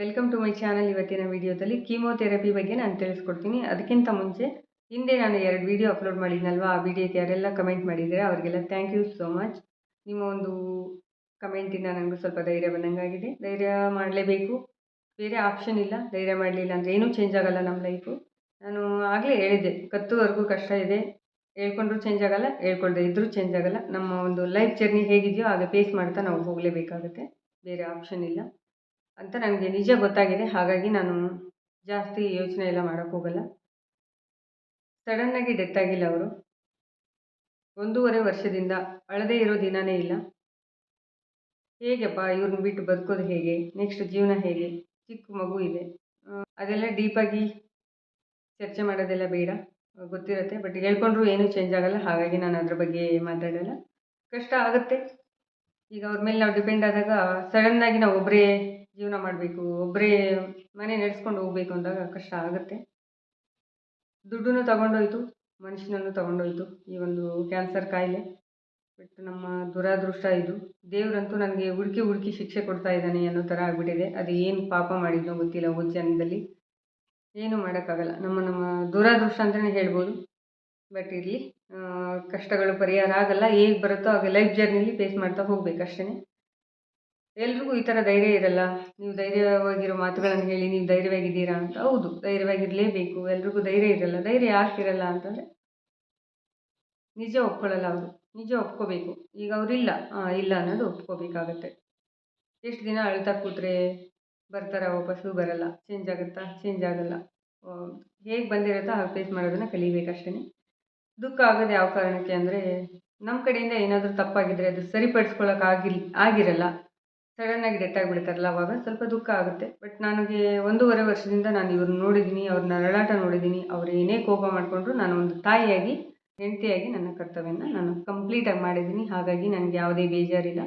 Welcome to my channel ಇವತ್ತಿನ ವಿಡಿಯೋದಲ್ಲಿ chemotherapy ಬಗ್ಗೆ ನಾನು ತಿಳಿಸ್ಕೊಡ್ತೀನಿ. ಅದಕ್ಕಿಂತ ಮುಂಚೆ ಹಿಂದೆ ನಾನು ಎರಡು ವಿಡಿಯೋ ಅಪ್ಲೋಡ್ ಮಾಡಿದ್ನಲ್ವ? ಆ ವಿಡಿಯೋಕ್ಕೆ ಯಾರೆಲ್ಲ ಕಮೆಂಟ್ ಮಾಡಿದರೆ ಅವರಿಗೆಲ್ಲ ಥ್ಯಾಂಕ್ ಯು ಸೋ ಮಚ್ ನಿಮ್ಮ ಒಂದು ಕಮೆಂಟಿಂದ ನನಗೂ ಸ್ವಲ್ಪ ಧೈರ್ಯ ಬಂದಂಗಾಗಿದೆ. ಧೈರ್ಯ ಮಾಡಲೇಬೇಕು. ಬೇರೆ ಆಪ್ಷನ್ ಇಲ್ಲ. ಧೈರ್ಯ ಮಾಡಲಿಲ್ಲ ಅಂದರೆ ಏನೂ ಚೇಂಜ್ ಆಗಲ್ಲ ನಮ್ಮ ಲೈಫು ನಾನು ಆಗಲೇ ಹೇಳಿದ್ದೆ, ಕತ್ತುವರೆಗೂ ಕಷ್ಟ ಇದೆ. ಹೇಳ್ಕೊಂಡ್ರೂ ಚೇಂಜ್ ಆಗಲ್ಲ, ಹೇಳ್ಕೊಳ್ದೆ ಇದ್ದರೂ ಚೇಂಜ್ ಆಗಲ್ಲ. ನಮ್ಮ ಒಂದು ಲೈಫ್ ಜರ್ನಿ ಹೇಗಿದೆಯೋ ಆಗ ಫೇಸ್ ಮಾಡ್ತಾ ನಾವು ಹೋಗಲೇಬೇಕಾಗುತ್ತೆ. ಬೇರೆ ಆಪ್ಷನ್ ಇಲ್ಲ. ಅಂತ ನನಗೆ ನಿಜ ಗೊತ್ತಾಗಿದೆ. ಹಾಗಾಗಿ ನಾನು ಜಾಸ್ತಿ ಯೋಚನೆ ಎಲ್ಲ ಮಾಡೋಕ್ಕೋಗಲ್ಲ ಸಡನ್ನಾಗಿ ಡೆತ್ ಆಗಿಲ್ಲ ಅವರು. ಒಂದೂವರೆ ವರ್ಷದಿಂದ ಅಳದೇ ಇರೋ ದಿನವೇ ಇಲ್ಲ. ಹೇಗೆಪ್ಪ ಇವ್ರನ್ನ ಬಿಟ್ಟು ಬದುಕೋದು ಹೇಗೆ? ನೆಕ್ಸ್ಟ್ ಜೀವನ ಹೇಗೆ? ಚಿಕ್ಕ ಮಗು ಇದೆ. ಅದೆಲ್ಲ ಡೀಪಾಗಿ ಚರ್ಚೆ ಮಾಡೋದೆಲ್ಲ ಬೇಡ. ಗೊತ್ತಿರುತ್ತೆ. ಬಟ್ ಹೇಳ್ಕೊಂಡ್ರು ಏನೂ ಚೇಂಜ್ ಆಗಲ್ಲ. ಹಾಗಾಗಿ ನಾನು ಅದ್ರ ಬಗ್ಗೆ ಮಾತಾಡಲ್ಲ. ಕಷ್ಟ ಆಗುತ್ತೆ. ಈಗ ಅವ್ರ ಮೇಲೆ ನಾವು ಡಿಪೆಂಡ್ ಆದಾಗ ಸಡನ್ನಾಗಿ ನಾವು ಒಬ್ಬರೇ ಜೀವನ ಮಾಡಬೇಕು ಒಬ್ಬರೇ ಮನೆ ನಡೆಸ್ಕೊಂಡು ಹೋಗ್ಬೇಕು ಅಂದಾಗ ಕಷ್ಟ ಆಗುತ್ತೆ. ದುಡ್ಡನ್ನು ತಗೊಂಡೋಯ್ತು, ಮನುಷ್ಯನನ್ನು ತಗೊಂಡೋಯ್ತು ಈ ಒಂದು ಕ್ಯಾನ್ಸರ್ ಕಾಯಿಲೆ. ಬಟ್ ನಮ್ಮ ದುರಾದೃಷ್ಟ ಇದು. ದೇವರಂತೂ ನನಗೆ ಹುಡುಕಿ ಹುಡುಕಿ ಶಿಕ್ಷೆ ಕೊಡ್ತಾ ಇದ್ದಾನೆ ಅನ್ನೋ ಥರ ಆಗ್ಬಿಟ್ಟಿದೆ. ಅದು ಏನು ಪಾಪ ಮಾಡಿದ್ನೋ ಗೊತ್ತಿಲ್ಲ ಒಂದು ಜನ್ಮದಲ್ಲಿ. ಏನು ಮಾಡೋಕ್ಕಾಗಲ್ಲ. ನಮ್ಮ ನಮ್ಮ ದುರಾದೃಷ್ಟ ಅಂತಲೇ ಹೇಳ್ಬೋದು. ಬಟ್ ಇರಲಿ ಕಷ್ಟಗಳು ಪರಿಹಾರ ಆಗಲ್ಲ. ಹೇಗೆ ಬರುತ್ತೋ ಹಾಗೆ ಲೈಫ್ ಜರ್ನಿಲಿ ಫೇಸ್ ಮಾಡ್ತಾ ಹೋಗ್ಬೇಕು ಅಷ್ಟೇ ಎಲ್ರಿಗೂ ಈ ಥರ ಧೈರ್ಯ ಇರಲ್ಲ ನೀವು ಧೈರ್ಯವಾಗಿರೋ ಮಾತುಗಳನ್ನು ಹೇಳಿ, ನೀವು ಧೈರ್ಯವಾಗಿದ್ದೀರಾ ಅಂತ? ಹೌದು, ಧೈರ್ಯವಾಗಿರಲೇಬೇಕು. ಎಲ್ರಿಗೂ ಧೈರ್ಯ ಇರಲ್ಲ. ಧೈರ್ಯ ಯಾಕಿರಲ್ಲ ಅಂತಂದರೆ, ನಿಜ ಒಪ್ಕೊಳ್ಳಲ್ಲ ಅವರು. ನಿಜ ಒಪ್ಕೋಬೇಕು. ಈಗ ಅವರಿಲ್ಲ. ಇಲ್ಲ ಅನ್ನೋದು ಒಪ್ಕೋಬೇಕಾಗತ್ತೆ. ಎಷ್ಟು ದಿನ ಅಳ್ತಾ ಕೂತ್ರೆ ಬರ್ತಾರ ವಾಪಸ್ಸು? ಬರಲ್ಲ. ಚೇಂಜ್ ಆಗುತ್ತಾ? ಚೇಂಜ್ ಆಗಲ್ಲ. ಹೇಗೆ ಬಂದಿರುತ್ತೋ ಹಾಗೆ ಫೇಸ್ ಮಾಡೋದನ್ನು ಕಲಿಬೇಕಷ್ಟೇ ದುಃಖ ಆಗೋದು ಯಾವ ಕಾರಣಕ್ಕೆ ಅಂದರೆ ನಮ್ಮ ಕಡೆಯಿಂದ ಏನಾದರೂ ತಪ್ಪಾಗಿದ್ದರೆ ಅದು ಸರಿಪಡಿಸ್ಕೊಳ್ಳೋಕೆ ಆಗಿಲ್, ಆಗಿರಲ್ಲ. ಸಡನ್ನಾಗಿ ಡೆತ್ ಆಗಿಬಿಡ್ತಾರಲ್ಲ ಅವಾಗ ಸ್ವಲ್ಪ ದುಃಖ ಆಗುತ್ತೆ. ಬಟ್ ನನಗೆ ಒಂದೂವರೆ ವರ್ಷದಿಂದ ನಾನು ಇವ್ರನ್ನ ನೋಡಿದ್ದೀನಿ ಅವ್ರನ್ನ ನರಳಾಟ ನೋಡಿದ್ದೀನಿ, ಅವ್ರು ಏನೇ ಕೋಪ ಮಾಡಿಕೊಂಡ್ರು ನಾನು ಒಂದು ತಾಯಿಯಾಗಿ, ಹೆಂಡತಿಯಾಗಿ ನನ್ನ ಕರ್ತವ್ಯನ ನಾನು ಕಂಪ್ಲೀಟಾಗಿ ಮಾಡಿದ್ದೀನಿ. ಹಾಗಾಗಿ ನನಗೆ ಯಾವುದೇ ಬೇಜಾರಿಲ್ಲ.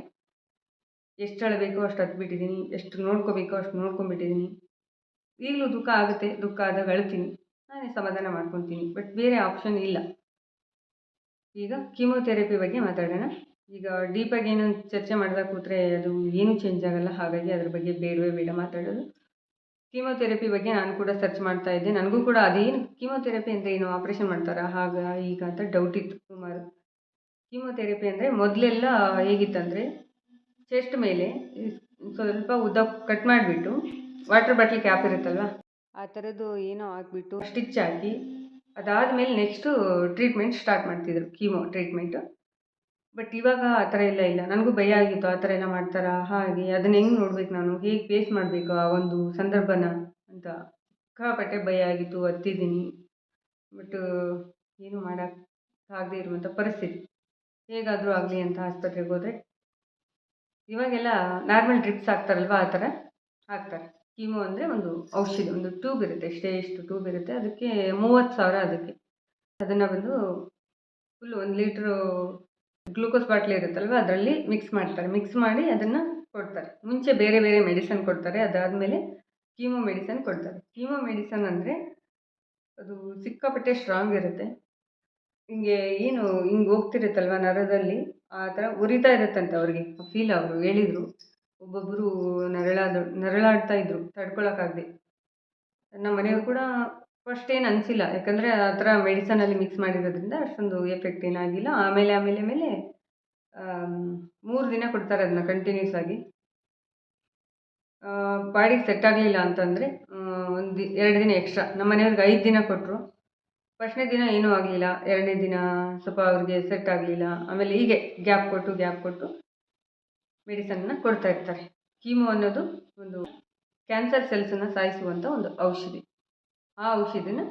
ಎಷ್ಟು ಅಳಬೇಕೋ ಅಷ್ಟು ಹತ್ಬಿಟ್ಟಿದ್ದೀನಿ ಎಷ್ಟು ನೋಡ್ಕೋಬೇಕೋ ಅಷ್ಟು ನೋಡ್ಕೊಂಬಿಟ್ಟಿದ್ದೀನಿ ಈಗಲೂ ದುಃಖ ಆಗುತ್ತೆ, ದುಃಖ ಆದಾಗ ಅಳ್ತೀನಿ, ನಾನೇ ಸಮಾಧಾನ ಮಾಡ್ಕೊತೀನಿ. ಬಟ್ ಬೇರೆ ಆಪ್ಷನ್ ಇಲ್ಲ. ಈಗ ಕೀಮೋಥೆರಪಿ ಬಗ್ಗೆ ಮಾತಾಡೋಣ. ಈಗ ಡೀಪಾಗಿ ಏನು ಚರ್ಚೆ ಮಾಡ್ದಾಗ ಕೂತ್ರೆ ಅದು ಏನೂ ಚೇಂಜ್ ಆಗಲ್ಲ. ಹಾಗಾಗಿ ಅದ್ರ ಬಗ್ಗೆ ಬೇಡವೇ ಬೇಡ ಮಾತಾಡೋದು. ಕೀಮೋಥೆರಪಿ ಬಗ್ಗೆ ನಾನು ಕೂಡ ಸರ್ಚ್ ಮಾಡ್ತಾ ಇದ್ದೆ. ನನಗೂ ಕೂಡ ಅದೇನು ಕೀಮೋಥೆರಪಿ ಅಂದರೆ ಏನು ಆಪ್ರೇಷನ್ ಮಾಡ್ತಾರಾ? ಹಾಗ ಈಗ ಅಂತ ಡೌಟ್ ಇತ್ತು ಸುಮಾರು. ಕೀಮೋಥೆರಪಿ ಅಂದರೆ ಮೊದಲೆಲ್ಲ ಹೇಗಿತ್ತಂದರೆ ಚೆಸ್ಟ್ ಮೇಲೆ ಸ್ವಲ್ಪ ಉದ್ದ ಕಟ್ ಮಾಡಿಬಿಟ್ಟು ವಾಟರ್ ಬಾಟ್ಲ್ ಕ್ಯಾಪ್ ಇರುತ್ತಲ್ವ? ಆ ಥರದ್ದು ಏನೋ ಹಾಕ್ಬಿಟ್ಟು ಸ್ಟಿಚ್ ಹಾಕಿ ಅದಾದಮೇಲೆ ನೆಕ್ಸ್ಟು ಟ್ರೀಟ್ಮೆಂಟ್ ಸ್ಟಾರ್ಟ್ ಮಾಡ್ತಿದ್ರು. ಕೀಮೋ ಟ್ರೀಟ್ಮೆಂಟು ಬಟ್ ಇವಾಗ ಆ ಥರ ಎಲ್ಲ ಇಲ್ಲ. ನನಗೂ ಭಯ ಆಗಿತ್ತು. ಆ ಥರ ಎಲ್ಲ ಮಾಡ್ತಾರಾ? ಹಾಗೆ. ಅದನ್ನ ಹೆಂಗೆ ನೋಡ್ಬೇಕು ನಾನು? ಹೇಗೆ ಫೇಸ್ ಮಾಡಬೇಕು ಆ ಒಂದು ಸಂದರ್ಭನ ಅಂತ. ಸಿಕ್ಕಾಪಟ್ಟೆ ಭಯ ಆಗಿತ್ತು. ಹತ್ತಿದ್ದೀನಿ. ಬಟ್ ಏನು ಮಾಡೋಕ್ಕಾಗದೇ ಇರುವಂಥ ಪರಿಸ್ಥಿತಿ. ಹೇಗಾದರೂ ಆಗಲಿ ಅಂತ ಆಸ್ಪತ್ರೆಗೆ ಹೋದರೆ. ಇವಾಗೆಲ್ಲ ನಾರ್ಮಲ್ ಡ್ರಿಪ್ಸ್ ಹಾಕ್ತಾರಲ್ವ ಆ ಥರ? ಹಾಕ್ತಾರೆ ಕೀಮೋ ಅಂದರೆ ಒಂದು ಔಷಧಿ, ಒಂದು ಟ್ಯೂಬ್ ಇರುತ್ತೆ. ಎಷ್ಟೇ ಎಷ್ಟು ಟ್ಯೂಬ್ ಇರುತ್ತೆ. ಅದಕ್ಕೆ ಮೂವತ್ತು ಸಾವಿರ ಅದಕ್ಕೆ. ಅದನ್ನು ಬಂದು ಫುಲ್ ಒಂದು ಲೀಟ್ರು ಗ್ಲೂಕೋಸ್ ಬಾಟ್ಲಿ ಇರುತ್ತಲ್ವ, ಅದರಲ್ಲಿ ಮಿಕ್ಸ್ ಮಾಡ್ತಾರೆ. ಮಿಕ್ಸ್ ಮಾಡಿ ಅದನ್ನು ಕೊಡ್ತಾರೆ. ಮುಂಚೆ ಬೇರೆ ಬೇರೆ ಮೆಡಿಸನ್ ಕೊಡ್ತಾರೆ. ಅದಾದಮೇಲೆ ಕೀಮೋ ಮೆಡಿಸನ್ ಕೊಡ್ತಾರೆ. ಕೀಮೋ ಮೆಡಿಸನ್ ಅಂದರೆ ಅದು ಸಿಕ್ಕಾಪಟ್ಟೆ ಸ್ಟ್ರಾಂಗ್ ಇರುತ್ತೆ. ಹಿಂಗೆ ಏನು ಹಿಂಗೆ ಹೋಗ್ತಿರುತ್ತಲ್ವ ನರದಲ್ಲಿ, ಆ ಥರ ಉರಿತಾ ಇರುತ್ತಂತೆ ಅವ್ರಿಗೆ. ಫೀಲ್ ಅವರು ಹೇಳಿದರು. ಒಬ್ಬೊಬ್ಬರು ನರಳಾದ, ನರಳಾಡ್ತಾ ಇದ್ರು. ತಡ್ಕೊಳಕ್ಕಾಗದೆ. ನಮ್ಮ ಮನೆಯವ್ರು ಕೂಡ ಫಸ್ಟ್ ಏನು ಅನಿಸಿಲ್ಲ. ಯಾಕಂದರೆ ಆ ಥರ ಮೆಡಿಸನಲ್ಲಿ ಮಿಕ್ಸ್ ಮಾಡಿರೋದ್ರಿಂದ ಅಷ್ಟೊಂದು ಎಫೆಕ್ಟ್ ಏನಾಗಿಲ್ಲ. ಆಮೇಲೆ ಆಮೇಲೆ ಮೇಲೆ ಮೂರು ದಿನ ಕೊಡ್ತಾರೆ ಅದನ್ನ ಕಂಟಿನ್ಯೂಸ್ ಆಗಿ. ಬಾಡಿಗೆ ಸೆಟ್ ಆಗಲಿಲ್ಲ ಅಂತಂದರೆ ಒಂದು ಎರಡು ದಿನ ಎಕ್ಸ್ಟ್ರಾ ನಮ್ಮ ಮನೆಯವ್ರಿಗೆ ಐದು ದಿನ ಕೊಟ್ಟರು ಫಸ್ಟ್ನೇ ದಿನ ಏನೂ ಆಗಲಿಲ್ಲ. ಎರಡನೇ ದಿನ ಸ್ವಲ್ಪ ಅವ್ರಿಗೆ ಸೆಟ್ ಆಗಲಿಲ್ಲ. ಆಮೇಲೆ ಹೀಗೆ ಗ್ಯಾಪ್ ಕೊಟ್ಟು ಗ್ಯಾಪ್ ಕೊಟ್ಟು ಮೆಡಿಸನ್ನ ಕೊಡ್ತಾ ಇರ್ತಾರೆ. ಕೀಮೋ ಅನ್ನೋದು ಒಂದು ಕ್ಯಾನ್ಸರ್ ಸೆಲ್ಸನ್ನು ಸಾಯಿಸುವಂಥ ಒಂದು ಔಷಧಿ. ಆ ಔಷಧಿನ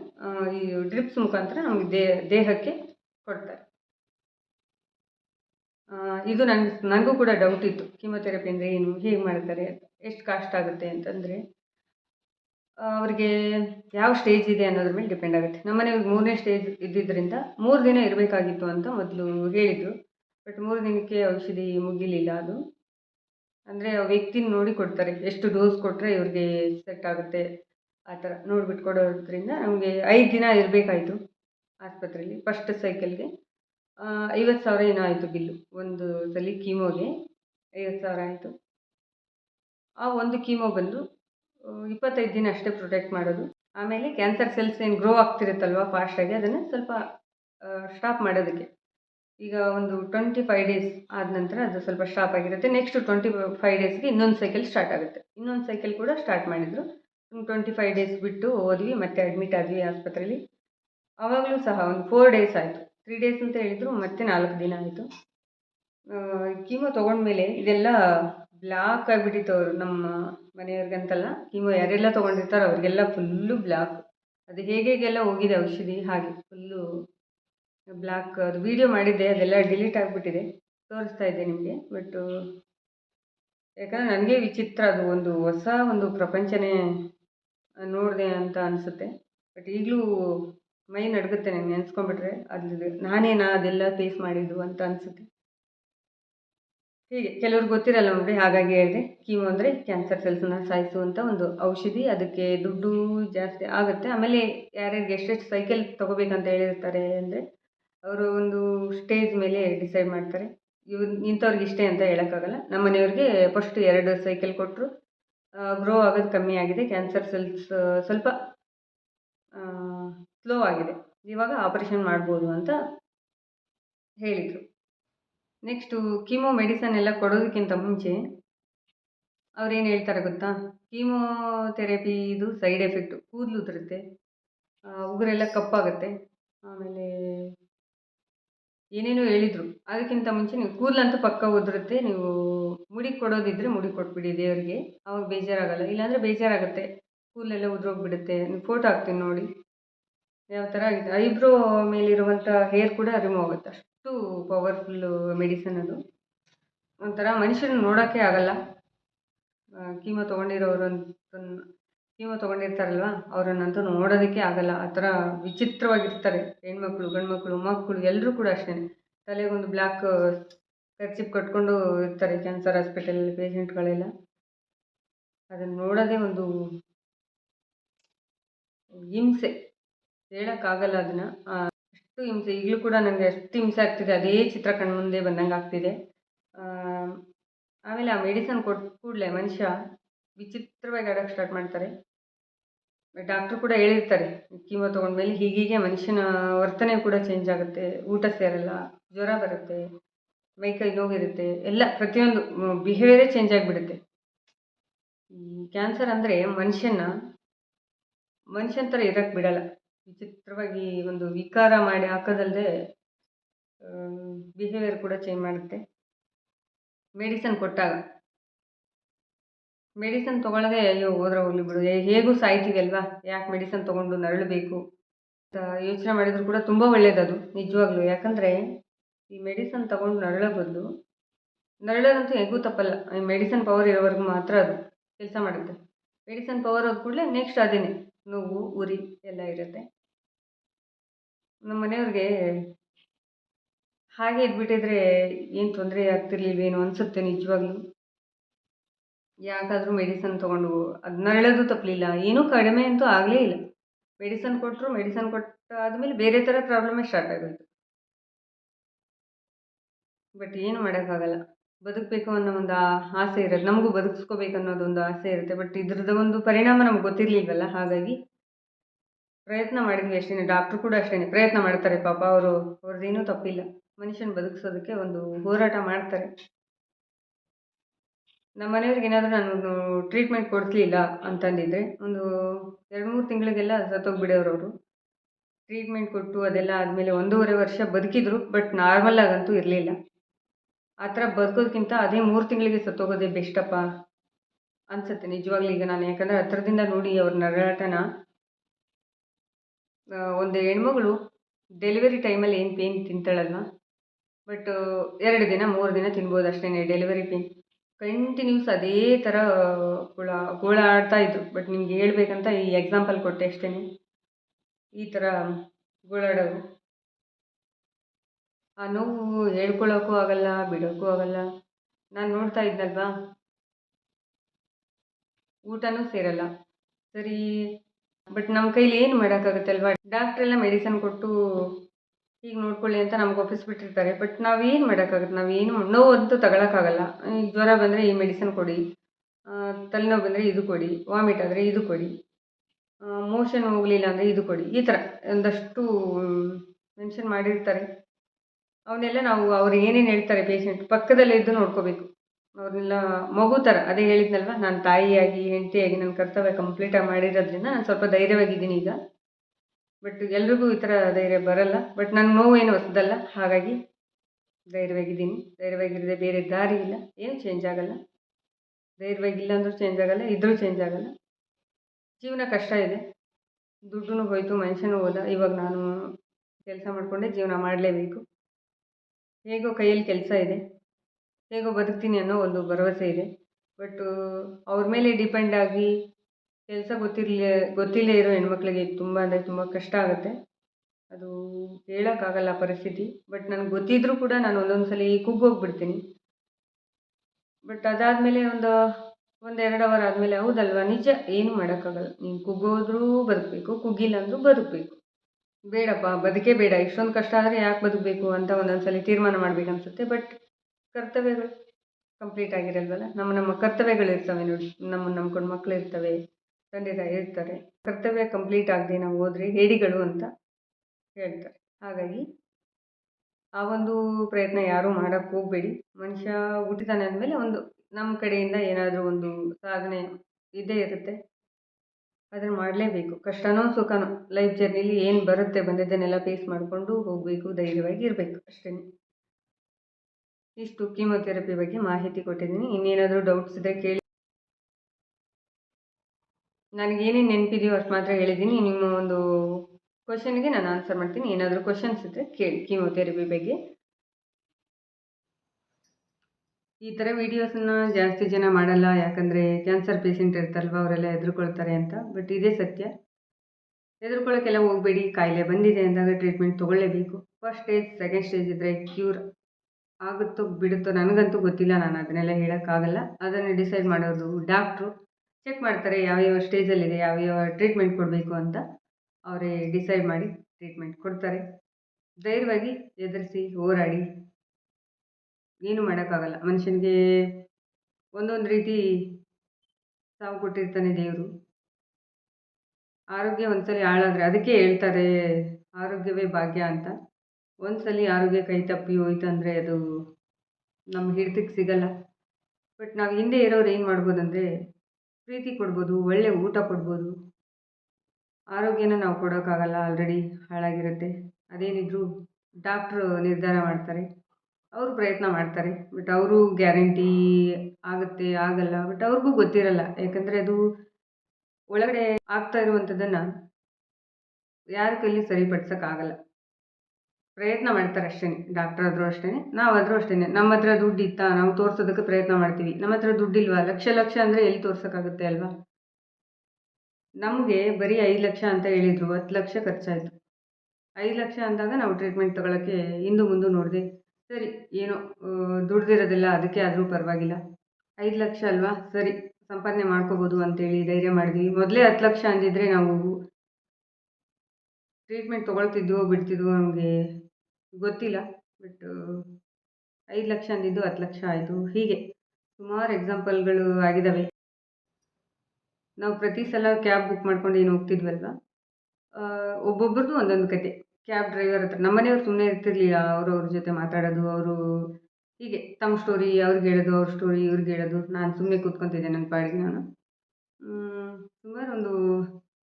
ಈ ಡ್ರಿಪ್ಸ್ ಮುಖಾಂತರ ನಮಗೆ ದೇ, ದೇಹಕ್ಕೆ ಕೊಡ್ತಾರೆ. ಇದು ನನಗೆ ನನಗೂ ಕೂಡ ಡೌಟ್ ಇತ್ತು. ಕೀಮೋಥೆರಪಿ ಅಂದರೆ ಏನು, ಹೇಗೆ ಮಾಡ್ತಾರೆ, ಎಷ್ಟು ಕಾಸ್ಟ್ ಆಗುತ್ತೆ ಅಂತಂದರೆ, ಅವ್ರಿಗೆ ಯಾವ ಸ್ಟೇಜ್ ಇದೆ ಅನ್ನೋದ್ರ ಮೇಲೆ ಡಿಪೆಂಡ್ ಆಗುತ್ತೆ. ನಮ್ಮ ಮನೆಯವ್ರಿಗೆ ಮೂರನೇ ಸ್ಟೇಜ್ ಇದ್ದಿದ್ದರಿಂದ ಮೂರು ದಿನ ಇರಬೇಕಾಗಿತ್ತು ಅಂತ ಮೊದಲು ಹೇಳಿದರು. ಬಟ್ ಮೂರು ದಿನಕ್ಕೆ ಔಷಧಿ ಮುಗಿಲಿಲ್ಲ ಅದು. ಅಂದರೆ ವ್ಯಕ್ತಿನ ನೋಡಿ ಕೊಡ್ತಾರೆ, ಎಷ್ಟು ಡೋಸ್ ಕೊಟ್ಟರೆ ಇವ್ರಿಗೆ ಸೆಟ್ ಆಗುತ್ತೆ. ಆ ಥರ ನೋಡ್ಬಿಟ್ಟು ಕೊಡೋದ್ರಿಂದ ನಮಗೆ ಐದು ದಿನ ಇರಬೇಕಾಯ್ತು ಆಸ್ಪತ್ರೆಯಲ್ಲಿ ಫಸ್ಟ್ ಸೈಕಲ್ಗೆ. ಐವತ್ತು ಸಾವಿರ ಏನೋ ಆಯಿತು ಬಿಲ್ಲು. ಒಂದು ಸಲ ಕೀಮೋಗೆ ಐವತ್ತು ಸಾವಿರ ಆಯಿತು. ಆ ಒಂದು ಕೀಮೋ ಬಂದು ಇಪ್ಪತ್ತೈದು ದಿನ ಅಷ್ಟೇ ಪ್ರೊಟೆಕ್ಟ್ ಮಾಡೋದು. ಆಮೇಲೆ ಕ್ಯಾನ್ಸರ್ ಸೆಲ್ಸ್ ಏನು ಗ್ರೋ ಆಗ್ತಿರುತ್ತಲ್ವ ಫಾಸ್ಟಾಗಿ ಅದನ್ನು ಸ್ವಲ್ಪ ಸ್ಟಾಪ್ ಮಾಡೋದಕ್ಕೆ. ಈಗ ಒಂದು ಟ್ವೆಂಟಿ ಫೈವ್ ಡೇಸ್ ಆದ ನಂತರ ಅದು ಸ್ವಲ್ಪ ಸ್ಟಾಪ್ ಆಗಿರುತ್ತೆ. ನೆಕ್ಸ್ಟ್ ಟ್ವೆಂಟಿ ಫೈವ್ ಡೇಸ್ಗೆ ಇನ್ನೊಂದು ಸೈಕಲ್ ಸ್ಟಾರ್ಟ್ ಆಗುತ್ತೆ. ಇನ್ನೊಂದು ಸೈಕಲ್ ಕೂಡ ಸ್ಟಾರ್ಟ್ ಮಾಡಿದರು. ಟ್ವೆಂಟಿ ಫೈವ್ ಡೇಸ್ ಬಿಟ್ಟು ಹೋದ್ವಿ ಮತ್ತೆ ಅಡ್ಮಿಟ್ ಆದ್ವಿ ಆಸ್ಪತ್ರೆಯಲ್ಲಿ ಆವಾಗಲೂ ಸಹ ಒಂದು ಫೋರ್ ಡೇಸ್ ಆಯಿತು. ತ್ರೀ ಡೇಸ್ ಅಂತ ಹೇಳಿದ್ರು ಮತ್ತೆ ನಾಲ್ಕು ದಿನ ಆಯಿತು. ಕೀಮೋ ತೊಗೊಂಡ್ಮೇಲೆ ಇದೆಲ್ಲ ಬ್ಲಾಕ್ ಆಗಿಬಿಟ್ಟಿತ್ತು ಅವರು ನಮ್ಮ ಮನೆಯವ್ರಿಗಂತಲ್ಲ. ಕೀಮೋ ಯಾರೆಲ್ಲ ತೊಗೊಂಡಿರ್ತಾರೋ ಅವರಿಗೆಲ್ಲ ಫುಲ್ಲು ಬ್ಲಾಕ್ ಅದು ಹೇಗೆ ಹೇಗೆಲ್ಲ ಹೋಗಿದೆ ಔಷಧಿ ಹಾಗೆ ಫುಲ್ಲು ಬ್ಲ್ಯಾಕ್ ಅದು ವೀಡಿಯೋ ಮಾಡಿದ್ದೆ, ಅದೆಲ್ಲ ಡಿಲೀಟ್ ಆಗಿಬಿಟ್ಟಿದೆ. ತೋರಿಸ್ತಾ ಇದ್ದೆ ನಿಮಗೆ ಬಟ್ ಯಾಕಂದರೆ ನನಗೆ ವಿಚಿತ್ರ ಅದು ಒಂದು ಹೊಸ ಒಂದು ಪ್ರಪಂಚನೇ ನೋಡಿದೆ ಅಂತ ಅನಿಸುತ್ತೆ. ಬಟ್ ಈಗಲೂ ಮೈ ನಡುಗುತ್ತೆ ನನಗೆ ನೆನೆಸ್ಕೊಂಡ್ಬಿಟ್ರೆ ಅದು ನಾನೇನಾ ಅದೆಲ್ಲ ಫೇಸ್ ಮಾಡಿದ್ದು ಅಂತ ಅನಿಸುತ್ತೆ. ಹೀಗೆ ಕೆಲವ್ರಿಗೆ ಗೊತ್ತಿರಲ್ಲ ನೋಡಿ ಹಾಗಾಗಿ ಹೇಳಿದೆ. ಕೀಮೋ ಅಂದರೆ ಕ್ಯಾನ್ಸರ್ ಸೆಲ್ಸನ್ನ ಸಾಯಿಸುವಂಥ ಒಂದು ಔಷಧಿ. ಅದಕ್ಕೆ ದುಡ್ಡು ಜಾಸ್ತಿ ಆಗುತ್ತೆ. ಆಮೇಲೆ ಯಾರ್ಯಾರಿಗೆ ಎಷ್ಟೆಷ್ಟು ಸೈಕಲ್ ತೊಗೋಬೇಕಂತ ಹೇಳಿರ್ತಾರೆ ಅಂದರೆ ಅವರು ಒಂದು ಸ್ಟೇಜ್ ಮೇಲೆ ಡಿಸೈಡ್ ಮಾಡ್ತಾರೆ. ಇವ್ರು ಇಂಥವ್ರಿಗೆ ಇಷ್ಟೇ ಅಂತ ಹೇಳೋಕ್ಕಾಗಲ್ಲ. ನಮ್ಮ ಮನೆಯವ್ರಿಗೆ ಫಸ್ಟ್ ಎರಡು ಸೈಕಲ್ ಕೊಟ್ಟರು ಗ್ರೋ ಆಗೋದು ಕಮ್ಮಿ ಆಗಿದೆ. ಕ್ಯಾನ್ಸರ್ ಸೆಲ್ಸ್ ಸ್ವಲ್ಪ ಸ್ಲೋ ಆಗಿದೆ. ಇವಾಗ ಆಪರೇಷನ್ ಮಾಡ್ಬೋದು ಅಂತ ಹೇಳಿದರು. ನೆಕ್ಸ್ಟು ಕೀಮೋ ಮೆಡಿಸನ್ ಎಲ್ಲ ಕೊಡೋದಕ್ಕಿಂತ ಮುಂಚೆ ಅವ್ರೇನು ಹೇಳ್ತಾರೆ ಗೊತ್ತಾ? ಕೀಮೋಥೆರಪಿ ಇದು ಸೈಡ್ ಎಫೆಕ್ಟು ಕೂದಲು ಉದುರುತ್ತೆ ಉಗುರೆಲ್ಲ ಕಪ್ಪಾಗುತ್ತೆ, ಆಮೇಲೆ ಏನೇನೋ ಹೇಳಿದರು. ಅದಕ್ಕಿಂತ ಮುಂಚೆ ನೀವು ಕೂದಲಂತೂ ಪಕ್ಕ ಉದುರುತ್ತೆ. ನೀವು ಮುಡಿ ಕೊಡೋದಿದ್ರೆ ಮುಡಿ ಕೊಟ್ಬಿಡಿ ದೇವರಿಗೆ. ಅವಾಗ ಬೇಜಾರಾಗಲ್ಲ. ಇಲ್ಲಾಂದರೆ ಬೇಜಾರಾಗುತ್ತೆ. ಕೂದಲೆಲ್ಲ ಉದುರೋಗ್ಬಿಡುತ್ತೆ. ನೀವು ಫೋಟೋ ಹಾಕ್ತೀನಿ ನೋಡಿ. ಯಾವ ಥರ ಐಬ್ರೋ ಮೇಲಿರುವಂಥ ಹೇರ್ ಕೂಡ ರಿಮೂವ್ ಆಗುತ್ತೆ. ಅಷ್ಟು ಪವರ್ಫುಲ್ಲು ಮೆಡಿಸನ್ ಅದು. ಒಂಥರ ಮನುಷ್ಯನ ನೋಡೋಕ್ಕೆ ಆಗಲ್ಲ. Chemo ತೊಗೊಂಡಿರೋರು chemo ತೊಗೊಂಡಿರ್ತಾರಲ್ವ? ಅವರನ್ನಂತೂ ನೋಡೋದಕ್ಕೆ ಆಗಲ್ಲ. ಆ ಥರ ವಿಚಿತ್ರವಾಗಿರ್ತಾರೆ. ಹೆಣ್ಮಕ್ಳು, ಗಂಡ್ಮಕ್ಳು ಮಕ್ಕಳು ಎಲ್ಲರೂ ಕೂಡ ಅಷ್ಟೇ ತಲೆಗೊಂದು ಬ್ಲ್ಯಾಕ್ ಕರ್ಚಿಪ್ ಕಟ್ಕೊಂಡು ಇರ್ತಾರೆ ಕ್ಯಾನ್ಸರ್ ಹಾಸ್ಪಿಟಲಲ್ಲಿ ಪೇಷೆಂಟ್ಗಳೆಲ್ಲ ಅದನ್ನು ನೋಡೋದೇ ಒಂದು ಹಿಂಸೆ. ಹೇಳೋಕ್ಕಾಗಲ್ಲ ಅದನ್ನು. ಅಷ್ಟು ಹಿಂಸೆ. ಈಗಲೂ ಕೂಡ ನನಗೆ ಅಷ್ಟು ಹಿಂಸೆ ಆಗ್ತಿದೆ. ಅದೇ ಚಿತ್ರ ಕಣ್ಮುಂದೆ ಬಂದಂಗೆ ಆಗ್ತಿದೆ. ಆಮೇಲೆ ಆ ಮೆಡಿಸನ್ ಕೊಟ್ಟ ಕೂಡಲೇ ಮನುಷ್ಯ ವಿಚಿತ್ರವಾಗಿ ಆಡೋಕ್ಕೆ ಸ್ಟಾರ್ಟ್ ಮಾಡ್ತಾರೆ. ಡಾಕ್ಟ್ರು ಕೂಡ ಹೇಳಿರ್ತಾರೆ ಕೀಮೋ ತೊಗೊಂಡ್ಮೇಲೆ ಹೀಗೀಗೆ ಮನುಷ್ಯನ ವರ್ತನೆ ಕೂಡ ಚೇಂಜ್ ಆಗುತ್ತೆ, ಊಟ ಸೇರಲ್ಲ, ಜ್ವರ ಬರುತ್ತೆ, ಮೈ ಮೈಕೈ ನೋವಿರುತ್ತೆ ಎಲ್ಲ ಪ್ರತಿಯೊಂದು ಬಿಹೇವಿಯರೇ ಚೇಂಜ್ ಆಗಿಬಿಡುತ್ತೆ. ಈ ಕ್ಯಾನ್ಸರ್ ಅಂದರೆ ಮನುಷ್ಯನ ಮನುಷ್ಯನ ಥರ ಇರೋಕ್ಕೆ ಬಿಡಲ್ಲ. ವಿಚಿತ್ರವಾಗಿ ಒಂದು ವಿಕಾರ ಮಾಡಿ ಹಾಕೋದಲ್ಲದೆ ಬಿಹೇವಿಯರ್ ಕೂಡ ಚೇಂಜ್ ಮಾಡುತ್ತೆ. ಮೆಡಿಸನ್ ಕೊಟ್ಟಾಗ. ಮೆಡಿಸನ್ ತೊಗೊಳ್ಳದೆ ಅಯ್ಯೋ ಹೋದ್ರೆ ಹೋಗ್ಲಿ ಬಿಡು. ಹೇಗೂ ಸಾಯ್ತೀವಿ ಅಲ್ವಾ? ಯಾಕೆ ಮೆಡಿಸನ್ ತೊಗೊಂಡು ನರಳಬೇಕು? ಯೋಚನೆ ಮಾಡಿದ್ರು ಕೂಡ ತುಂಬ ಒಳ್ಳೆಯದದು ನಿಜವಾಗ್ಲೂ. ಯಾಕಂದರೆ ಈ ಮೆಡಿಸನ್ ತೊಗೊಂಡು ನರಳೋ ಬದಲು ನರಳೋದಂತೂ ಹೇಗೂ ತಪ್ಪಲ್ಲ. ಈ ಮೆಡಿಸನ್ ಪವರ್ ಇರೋವರೆಗೂ ಮಾತ್ರ ಅದು ಕೆಲಸ ಮಾಡುತ್ತೆ. ಮೆಡಿಸನ್ ಪವರ್ ಹೋದ ಕೂಡಲೇ ನೆಕ್ಸ್ಟ್ ಅದೇನೆ, ನೋವು, ಉರಿ ಎಲ್ಲ ಇರುತ್ತೆ. ನಮ್ಮ ಮನೆಯವ್ರಿಗೆ ಹಾಗೆ ಇದ್ಬಿಟ್ಟಿದ್ರೆ ಏನು ತೊಂದರೆ ಆಗ್ತಿರ್ಲಿಲ್ವೇನು ಅನಿಸುತ್ತೆ ನಿಜವಾಗ್ಲೂ. ಯಾಕಾದರೂ ಮೆಡಿಸನ್ ತೊಗೊಂಡು ಅದು ನರಳೋದು ತಪ್ಪಲಿಲ್ಲ ಏನೂ ಕಡಿಮೆ ಅಂತೂ ಆಗಲೇ ಇಲ್ಲ. ಮೆಡಿಸನ್ ಕೊಟ್ಟರು ಮೆಡಿಸನ್ ಕೊಟ್ಟಾದಮೇಲೆ ಬೇರೆ ಥರ ಪ್ರಾಬ್ಲಮೇ ಸ್ಟಾರ್ಟ್ ಆಗೋಯಿತು. ಬಟ್ ಏನು ಮಾಡೋಕ್ಕಾಗಲ್ಲ. ಬದುಕಬೇಕು ಅನ್ನೋ ಒಂದು ಆಸೆ ಇರೋದು, ನಮಗೂ ಬದುಕಿಸ್ಕೋಬೇಕು ಅನ್ನೋದೊಂದು ಆಸೆ ಇರುತ್ತೆ. ಬಟ್ ಇದ್ರದ ಒಂದು ಪರಿಣಾಮ ನಮ್ಗೆ ಗೊತ್ತಿರಲಿಲ್ವಲ್ಲ? ಹಾಗಾಗಿ ಪ್ರಯತ್ನ ಮಾಡಿದ್ವಿ ಅಷ್ಟೇ ಡಾಕ್ಟ್ರು ಕೂಡ ಅಷ್ಟೇ ಪ್ರಯತ್ನ ಮಾಡ್ತಾರೆ ಪಾಪ. ಅವರು ಅವ್ರದ್ದೇನೂ ತಪ್ಪಿಲ್ಲ. ಮನುಷ್ಯನ ಬದುಕಿಸೋದಕ್ಕೆ ಒಂದು ಹೋರಾಟ ಮಾಡ್ತಾರೆ. ನಮ್ಮ ಮನೆಯವ್ರಿಗೆ ಏನಾದರೂ ನಾನು ಟ್ರೀಟ್ಮೆಂಟ್ ಕೊಡಿಸ್ಲಿಲ್ಲ ಅಂತಂದಿದ್ದರೆ ಒಂದು ಎರಡು ಮೂರು ತಿಂಗಳಿಗೆಲ್ಲ ಸತ್ತೋಗ್ಬಿಡೋರು ಅವರು. ಟ್ರೀಟ್ಮೆಂಟ್ ಕೊಟ್ಟು ಅದೆಲ್ಲ ಆದಮೇಲೆ ಒಂದೂವರೆ ವರ್ಷ ಬದುಕಿದ್ರು ಬಟ್ ನಾರ್ಮಲ್ ಆಗಂತೂ ಇರಲಿಲ್ಲ. ಆ ಥರ ಬದುಕೋದಕ್ಕಿಂತ ಅದೇ ಮೂರು ತಿಂಗಳಿಗೆ ಸತ್ತೋಗೋದೇ ಬೆಸ್ಟಪ್ಪ ಅನ್ಸುತ್ತೆ ನಿಜವಾಗ್ಲೂ ಈಗ ನಾನು. ಯಾಕಂದರೆ ಹತ್ರದಿಂದ ನೋಡಿ ಅವ್ರ ನರಳಾಟನ ಒಂದು ಹೆಣ್ಮಗಳು ಡೆಲಿವರಿ ಟೈಮಲ್ಲಿ ಏನು ಪೇನ್ ತಿಂತಾಳಲ್ವ? ಬಟ್ ಎರಡು ದಿನ, ಮೂರು ದಿನ ತಿನ್ಬೋದು ಅಷ್ಟೇ ಡೆಲಿವರಿ ಪೇನ್ ಕಂಟಿನ್ಯೂಸ್ ಅದೇ ಥರ ಗೋಳ, ಗೋಳಾಡ್ತಾ ಇದ್ರು. ಬಟ್ ನಿಮ್ಗೆ ಹೇಳ್ಬೇಕಂತ ಈ ಎಕ್ಸಾಂಪಲ್ ಕೊಟ್ಟೆ ಅಷ್ಟೇ. ಈ ಥರ ಗೋಳಾಡೋರು ಆ ನೋವು ಹೇಳ್ಕೊಳ್ಳೋಕ್ಕೂ ಆಗಲ್ಲ, ಬಿಡೋಕ್ಕೂ ಆಗಲ್ಲ. ನಾನು ನೋಡ್ತಾ ಇದ್ನಲ್ವಾ? ಊಟನೂ ಸೇರಲ್ಲ. ಸರಿ. ಬಟ್ ನಮ್ಮ ಕೈಲಿ ಏನು ಮಾಡೋಕ್ಕಾಗುತ್ತಲ್ವಾ ಡಾಕ್ಟ್ರೆಲ್ಲ ಮೆಡಿಸನ್ ಕೊಟ್ಟು ಹೀಗೆ ನೋಡ್ಕೊಳ್ಳಿ ಅಂತ ನಮ್ಗೆ ಬಿಟ್ಟಿರ್ತಾರೆ ಬಟ್ ನಾವೇನು ಮಾಡೋಕ್ಕಾಗುತ್ತೆ? ನಾವೇನು ನೋವು ಅಂತೂ ತಗೊಳಕ್ಕಾಗಲ್ಲ. ಈಗ ಜ್ವರ ಬಂದರೆ ಈ ಮೆಡಿಸನ್ ಕೊಡಿ. ತಲೆನೋವು ಬಂದರೆ ಇದು ಕೊಡಿ. ವಾಮಿಟ್ ಆದರೆ ಇದು ಕೊಡಿ. ಮೋಷನ್ ಹೋಗಲಿಲ್ಲ ಅಂದರೆ ಇದು ಕೊಡಿ. ಈ ಥರ ಒಂದಷ್ಟು ಮೆನ್ಷನ್ ಮಾಡಿರ್ತಾರೆ. ಅವನ್ನೆಲ್ಲ ನಾವು, ಅವ್ರು ಏನೇನು ಹೇಳ್ತಾರೆ ಪೇಷಂಟ್ ಪಕ್ಕದಲ್ಲೇ ಇದ್ದು ನೋಡ್ಕೋಬೇಕು. ಅವ್ರನ್ನೆಲ್ಲ ಮಗು ಥರ ಅದೇ ಹೇಳಿದ್ನಲ್ವ? ನಾನು ತಾಯಿಯಾಗಿ, ಹೆಂಡತಿಯಾಗಿ ನನ್ನ ಕರ್ತವ್ಯ ಕಂಪ್ಲೀಟಾಗಿ ಮಾಡಿರೋದ್ರಿಂದ ನಾನು ಸ್ವಲ್ಪ ಧೈರ್ಯವಾಗಿದ್ದೀನಿ ಈಗ. ಬಟ್ ಎಲ್ರಿಗೂ ಈ ಥರ ಧೈರ್ಯ ಬರಲ್ಲ. ಬಟ್ ನನ್ನ ಏನು ಹೊಸದಲ್ಲ. ಹಾಗಾಗಿ ಧೈರ್ಯವಾಗಿದ್ದೀನಿ. ಧೈರ್ಯವಾಗಿರದೆ ಬೇರೆ ದಾರಿ ಇಲ್ಲ. ಏನು ಚೇಂಜ್ ಆಗಲ್ಲ. ಧೈರ್ಯವಾಗಿಲ್ಲ ಅಂದರೂ ಚೇಂಜ್ ಆಗಲ್ಲ. ಇದ್ರೂ ಚೇಂಜ್ ಆಗಲ್ಲ. ಜೀವನ ಕಷ್ಟ ಇದೆ. ದುಡ್ಡು ಹೋಯಿತು, ಮನುಷ್ಯನೂ ಹೋದ. ಇವಾಗ ನಾನು ಕೆಲಸ ಮಾಡಿಕೊಂಡೆ ಜೀವನ ಮಾಡಲೇಬೇಕು. ಹೇಗೋ ಕೈಯಲ್ಲಿ ಕೆಲಸ ಇದೆ. ಹೇಗೋ ಬದುಕ್ತೀನಿ ಅನ್ನೋ ಒಂದು ಭರವಸೆ ಇದೆ. ಬಟ್ ಅವ್ರ ಮೇಲೆ ಡಿಪೆಂಡ್ ಆಗಿ ಕೆಲಸ ಗೊತ್ತಿರಲಿ, ಗೊತ್ತಿಲ್ಲದೆ ಇರೋ ಹೆಣ್ಮಕ್ಳಿಗೆ ತುಂಬ ಅಂದರೆ ತುಂಬ ಕಷ್ಟ ಆಗುತ್ತೆ. ಅದು ಹೇಳೋಕ್ಕಾಗಲ್ಲ ಪರಿಸ್ಥಿತಿ. ಬಟ್ ನನಗೆ ಗೊತ್ತಿದ್ದರೂ ಕೂಡ ನಾನು ಒಂದೊಂದು ಸಲ ಕುಗ್ಗೋಗ್ಬಿಡ್ತೀನಿ ಬಟ್ ಅದಾದಮೇಲೆ ಒಂದು ಒಂದು ಎರಡು ಅವರ್ ಆದಮೇಲೆ ಹೌದಲ್ವಾ? ನಿಜ, ಏನು ಮಾಡೋಕ್ಕಾಗಲ್ಲ. ನೀನು ಕುಗ್ಗೋದ್ರೂ ಬದುಕಬೇಕು, ಕುಗ್ಗಿಲ್ಲ ಅಂದರೂ ಬದುಕಬೇಕು. ಬೇಡಪ್ಪ, ಬದುಕೇ ಬೇಡ. ಇಷ್ಟೊಂದು ಕಷ್ಟ ಆದರೆ ಯಾಕೆ ಬದುಕಬೇಕು ಅಂತ ಒಂದೊಂದು ಸಲ ತೀರ್ಮಾನ ಮಾಡಬೇಕನ್ಸುತ್ತೆ ಬಟ್ ಕರ್ತವ್ಯಗಳು ಕಂಪ್ಲೀಟ್ ಆಗಿರಲ್ವಲ್ಲ? ನಮ್ಮ ನಮ್ಮ ಕರ್ತವ್ಯಗಳಿರ್ತವೆ ನೋಡಿ. ನಮ್ಮನ್ನು ನಂಬ್ಕೊಂಡು ಮಕ್ಕಳು ಇರ್ತವೆ. ತಂದೆ ತಾಯಿ ಇರ್ತಾರೆ ಕರ್ತವ್ಯ ಕಂಪ್ಲೀಟ್ ಆಗದೆ ನಾವು ಹೋದರೆ ಹೇಡಿಗಳು ಅಂತ ಹೇಳ್ತಾರೆ. ಹಾಗಾಗಿ ಆ ಒಂದು ಪ್ರಯತ್ನ ಯಾರೂ ಮಾಡೋಕ್ಕೆ ಹೋಗಬೇಡಿ. ಮನುಷ್ಯ ಹುಟ್ಟಿದಾನೆ ಅಂದಮೇಲೆ ಒಂದು ನಮ್ಮ ಕಡೆಯಿಂದ ಏನಾದರೂ ಒಂದು ಸಾಧನೆ ಇದ್ದೇ ಇರುತ್ತೆ. ಅದನ್ನು ಮಾಡಲೇಬೇಕು. ಕಷ್ಟನೋ ಸುಖನೋ ಲೈಫ್ ಜರ್ನಿಲಿ ಏನು ಬರುತ್ತೆ ಬಂದಿದ್ದನ್ನೆಲ್ಲ ಫೇಸ್ ಮಾಡಿಕೊಂಡು ಹೋಗಬೇಕು, ಧೈರ್ಯವಾಗಿ ಇರಬೇಕು ಅಷ್ಟೇ ಇಷ್ಟು ಕೀಮೋಥೆರಪಿ ಬಗ್ಗೆ ಮಾಹಿತಿ ಕೊಟ್ಟಿದ್ದೀನಿ. ಇನ್ನೇನಾದರೂ ಡೌಟ್ಸ್ ಇದ್ದರೆ ಕೇಳಿ. ನನಗೇನೇನು ನೆನಪಿದೆಯೋ ಅಷ್ಟು ಮಾತ್ರ ಹೇಳಿದ್ದೀನಿ. ನಿಮ್ಮ ಒಂದು ಕ್ವಶನ್ಗೆ ನಾನು ಆನ್ಸರ್ ಮಾಡ್ತೀನಿ. ಏನಾದರೂ ಕ್ವಶನ್ಸ್ ಇದ್ದರೆ ಕೇಳಿ ಕೀಮೋಥೆರಪಿ ಬಗ್ಗೆ. ಈ ಥರ ವೀಡಿಯೋಸನ್ನ ಜಾಸ್ತಿ ಜನ ಮಾಡಲ್ಲ. ಯಾಕಂದರೆ ಕ್ಯಾನ್ಸರ್ ಪೇಷಂಟ್ ಇರ್ತಾರಲ್ವ, ಅವರೆಲ್ಲ ಹೆದರ್ಕೊಳ್ತಾರೆ ಅಂತ. ಬಟ್ ಇದೇ ಸತ್ಯ. ಹೆದರ್ಕೊಳ್ಳೋಕ್ಕೆಲ್ಲ ಹೋಗಬೇಡಿ. ಕಾಯಿಲೆ ಬಂದಿದೆ ಅಂದಾಗ ಟ್ರೀಟ್ಮೆಂಟ್ ತೊಗೊಳ್ಳೇಬೇಕು. ಫಸ್ಟ್ ಸ್ಟೇಜ್ ಸೆಕೆಂಡ್ ಸ್ಟೇಜ್ ಇದ್ದರೆ ಕ್ಯೂರ್ ಆಗುತ್ತೋ ಬಿಡುತ್ತೋ ನನಗಂತೂ ಗೊತ್ತಿಲ್ಲ. ನಾನು ಅದನ್ನೆಲ್ಲ ಹೇಳೋಕ್ಕಾಗಲ್ಲ. ಅದನ್ನು ಡಿಸೈಡ್ ಮಾಡೋದು ಡಾಕ್ಟ್ರು ಚೆಕ್ ಮಾಡ್ತಾರೆ ಯಾವ್ಯಾವ ಸ್ಟೇಜಲ್ಲಿದೆ ಯಾವ್ಯಾವ ಟ್ರೀಟ್ಮೆಂಟ್ ಕೊಡಬೇಕು ಅಂತ. ಅವರೇ ಡಿಸೈಡ್ ಮಾಡಿ ಟ್ರೀಟ್ಮೆಂಟ್ ಕೊಡ್ತಾರೆ. ಧೈರ್ಯವಾಗಿ ಎದುರಿಸಿ ಹೋರಾಡಿ. ಏನು ಮಾಡೋಕ್ಕಾಗಲ್ಲ. ಮನುಷ್ಯನಿಗೆ ಒಂದೊಂದು ರೀತಿ ಸಾವು ಕೊಟ್ಟಿರ್ತಾನೆ ದೇವರು. ಆರೋಗ್ಯ ಒಂದ್ಸಲಿ ಹಾಳಾದರೆ ಅದಕ್ಕೆ ಹೇಳ್ತಾರೆ ಆರೋಗ್ಯವೇ ಭಾಗ್ಯ ಅಂತ. ಒಂದ್ಸಲಿ ಆರೋಗ್ಯ ಕೈ ತಪ್ಪಿ ಹೋಯ್ತು ಅಂದರೆ ಅದು ನಮ್ಮ ಹಿಡಿತಕ್ಕೆ ಸಿಗಲ್ಲ. ಬಟ್ ನಾವು ಹಿಂದೆ ಇರೋರು ಏನು ಮಾಡ್ಬೋದಂದರೆ ಪ್ರೀತಿ ಕೊಡ್ಬೋದು, ಒಳ್ಳೆ ಊಟ ಕೊಡ್ಬೋದು. ಆರೋಗ್ಯನ ನಾವು ಕೊಡೋಕ್ಕಾಗಲ್ಲ ಆಲ್ರೆಡಿ ಹಾಳಾಗಿರುತ್ತೆ. ಅದೇನಿದ್ರು ಡಾಕ್ಟ್ರು ನಿರ್ಧಾರ ಮಾಡ್ತಾರೆ. ಅವರು ಪ್ರಯತ್ನ ಮಾಡ್ತಾರೆ ಬಟ್ ಅವರು ಗ್ಯಾರಂಟಿ ಆಗುತ್ತೆ, ಆಗಲ್ಲ ಬಟ್ ಅವ್ರಿಗೂ ಗೊತ್ತಿರಲ್ಲ. ಯಾಕಂದರೆ ಅದು ಒಳಗಡೆ ಆಗ್ತಾ ಇರುವಂಥದ್ದನ್ನು ಯಾರ ಕೈಲಿ ಸರಿಪಡ್ಸೋಕ್ಕಾಗಲ್ಲ. ಪ್ರಯತ್ನ ಮಾಡ್ತಾರೆ ಅಷ್ಟೇ ಡಾಕ್ಟರ್ ಆದರೂ ಅಷ್ಟೇ ನಾವಾದರೂ ಅಷ್ಟೇ ನಮ್ಮ ಹತ್ರ ದುಡ್ಡು ಇತ್ತಾ, ನಾವು ತೋರಿಸೋದಕ್ಕೆ ಪ್ರಯತ್ನ ಮಾಡ್ತೀವಿ. ನಮ್ಮ ಹತ್ರ ದುಡ್ಡಿಲ್ವಾ ಲಕ್ಷ ಲಕ್ಷ ಅಂದರೆ ಎಲ್ಲಿ ತೋರ್ಸೋಕ್ಕಾಗುತ್ತೆ ಅಲ್ವಾ? ನಮಗೆ ಬರೀ ಐದು ಲಕ್ಷ ಅಂತ ಹೇಳಿದರು, ಹತ್ತು ಲಕ್ಷ ಖರ್ಚಾಯಿತು. ಐದು ಲಕ್ಷ ಅಂದಾಗ ನಾವು ಟ್ರೀಟ್ಮೆಂಟ್ ತೊಗೊಳಕ್ಕೆ ಹಿಂದೂ ಮುಂದೆ ನೋಡಿದೆ, ಸರಿ, ಏನೋ ದುಡ್ದಿರೋದಿಲ್ಲ, ಅದಕ್ಕೆ ಆದರೂ ಪರವಾಗಿಲ್ಲ. ಐದು ಲಕ್ಷ ಅಲ್ವಾ? ಸರಿ, ಸಂಪಾದನೆ ಮಾಡ್ಕೋಬೋದು ಅಂತೇಳಿ ಧೈರ್ಯ ಮಾಡಿದ್ವಿ. ಮೊದಲೇ ಹತ್ತು ಲಕ್ಷ ಅಂದಿದ್ರೆ ನಾವು ಟ್ರೀಟ್ಮೆಂಟ್ ತೊಗೊಳ್ತಿದ್ವೋ ಬಿಡ್ತಿದ್ವೋ ನಮಗೆ ಗೊತ್ತಿಲ್ಲ ಬಟ್ ಐದು ಲಕ್ಷ ಅಂದಿದ್ದು ಹತ್ತು ಲಕ್ಷ ಆಯಿತು. ಹೀಗೆ ಸುಮಾರು ಎಕ್ಸಾಂಪಲ್ಗಳು ಆಗಿದ್ದಾವೆ ನಾವು ಪ್ರತಿ ಸಲ ಕ್ಯಾಬ್ ಬುಕ್ ಮಾಡ್ಕೊಂಡು ಏನು ಹೋಗ್ತಿದ್ವಲ್ವ? ಒಬ್ಬೊಬ್ರದ್ದು ಒಂದೊಂದು ಕತೆ. ಕ್ಯಾಬ್ ಡ್ರೈವರ್ ಹತ್ರ ನಮ್ಮ ಮನೆಯವ್ರು ಸುಮ್ಮನೆ ಇರ್ತಿರ್ಲಿಲ್ಲ, ಅವ್ರವ್ರ ಜೊತೆ ಮಾತಾಡೋದು, ಅವರು ಹೀಗೆ ತಮ್ಮ ಸ್ಟೋರಿ ಅವ್ರಿಗೆ ಹೇಳೋದು, ಅವ್ರ ಸ್ಟೋರಿ ಇವ್ರಿಗೆ ಹೇಳೋದು. ನಾನು ಸುಮ್ಮನೆ ಕೂತ್ಕೊತಿದ್ದೆ ನನ್ನ ಪಾಡಿಗೆ ನಾನು. ಸುಮಾರು ಒಂದು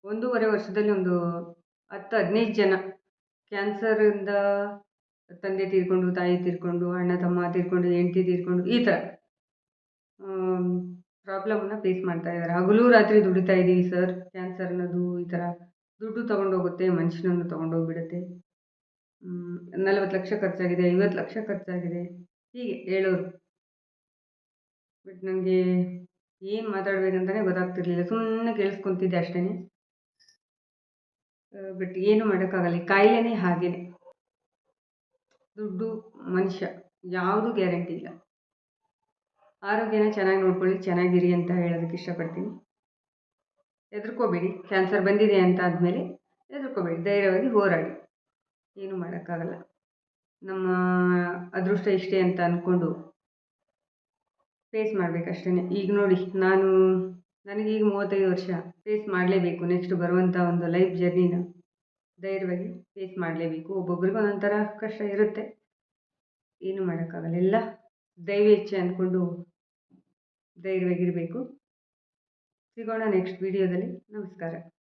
ಒಂದೂವರೆ ವರ್ಷದಲ್ಲಿ ಒಂದು ಹತ್ತು ಹದಿನೈದು ಜನ. ಕ್ಯಾನ್ಸರಿಂದ ತಂದೆ ತೀರ್ಕೊಂಡು, ತಾಯಿ ತೀರ್ಕೊಂಡು, ಅಣ್ಣ, ತಮ್ಮ ತೀರ್ಕೊಂಡು, ಹೆಂಡ್ತಿ ತೀರ್ಕೊಂಡು ಈ ಥರ ಪ್ರಾಬ್ಲಮನ್ನು ಫೇಸ್ ಮಾಡ್ತಾ ಇದ್ದಾರೆ. ಹಗಲು ರಾತ್ರಿ ದುಡಿತಾ ಇದ್ದೀವಿ ಸರ್ ಕ್ಯಾನ್ಸರ್ ಅನ್ನೋದು ಈ ಥರ ದುಡ್ಡು ತೊಗೊಂಡೋಗುತ್ತೆ, ಮನುಷ್ಯನನ್ನು ತೊಗೊಂಡೋಗ್ಬಿಡುತ್ತೆ. ನಲ್ವತ್ತು ಲಕ್ಷ ಖರ್ಚಾಗಿದೆ, ಐವತ್ತು ಲಕ್ಷ ಖರ್ಚಾಗಿದೆ. ಹೀಗೆ ಹೇಳೋರು. ಬಟ್ ನನಗೆ ಏನು ಮಾತಾಡಬೇಕಂತಲೇ ಗೊತ್ತಾಗ್ತಿರ್ಲಿಲ್ಲ. ಸುಮ್ಮನೆ ಕೇಳಿಸ್ಕೊತಿದ್ದೆ ಅಷ್ಟೇ ಬಟ್ ಏನು ಮಾಡೋಕ್ಕಾಗಲ್ಲ. ಕಾಯಿಲೆನೇ ಹಾಗೇನೆ. ದುಡ್ಡು ಮನುಷ್ಯ, ಯಾವುದೂ ಗ್ಯಾರಂಟಿ ಇಲ್ಲ. ಆರೋಗ್ಯನ ಚೆನ್ನಾಗಿ ನೋಡ್ಕೊಳ್ಳಿ, ಚೆನ್ನಾಗಿರಿ ಅಂತ ಹೇಳೋದಕ್ಕೆ ಇಷ್ಟಪಡ್ತೀನಿ. ಹೆದರ್ಕೋಬೇಡಿ, ಕ್ಯಾನ್ಸರ್ ಬಂದಿದೆ ಅಂತ ಆದಮೇಲೆ ಹೆದರ್ಕೋಬೇಡಿ, ಧೈರ್ಯವಾಗಿ ಹೋರಾಡಿ. ಏನೂ ಮಾಡೋಕ್ಕಾಗಲ್ಲ. ನಮ್ಮ ಅದೃಷ್ಟ ಇಷ್ಟೇ ಅಂತ ಅಂದ್ಕೊಂಡು ಫೇಸ್ ಮಾಡಬೇಕಷ್ಟೇ ಈಗ ನೋಡಿ, ನಾನು, ನನಗೀಗ ಮೂವತ್ತೈದು ವರ್ಷ, ಫೇಸ್ ಮಾಡಲೇಬೇಕು, ನೆಕ್ಸ್ಟ್ ಬರುವಂಥ ಒಂದು ಲೈಫ್ ಜರ್ನಿನ. ಧೈರ್ಯವಾಗಿ ಫೇಸ್ ಮಾಡಲೇಬೇಕು. ಒಬ್ಬೊಬ್ರಿಗೂ ಒಂಥರ ಕಷ್ಟ ಇರುತ್ತೆ. ಏನು ಮಾಡೋಕ್ಕಾಗಲ್ಲ. ಎಲ್ಲ ದೈವ ಇಚ್ಛೆ ಅಂದ್ಕೊಂಡು ಧೈರ್ಯವಾಗಿರಬೇಕು. ಸಿಗೋಣ ನೆಕ್ಸ್ಟ್ ವಿಡಿಯೋದಲ್ಲಿ ನಮಸ್ಕಾರ.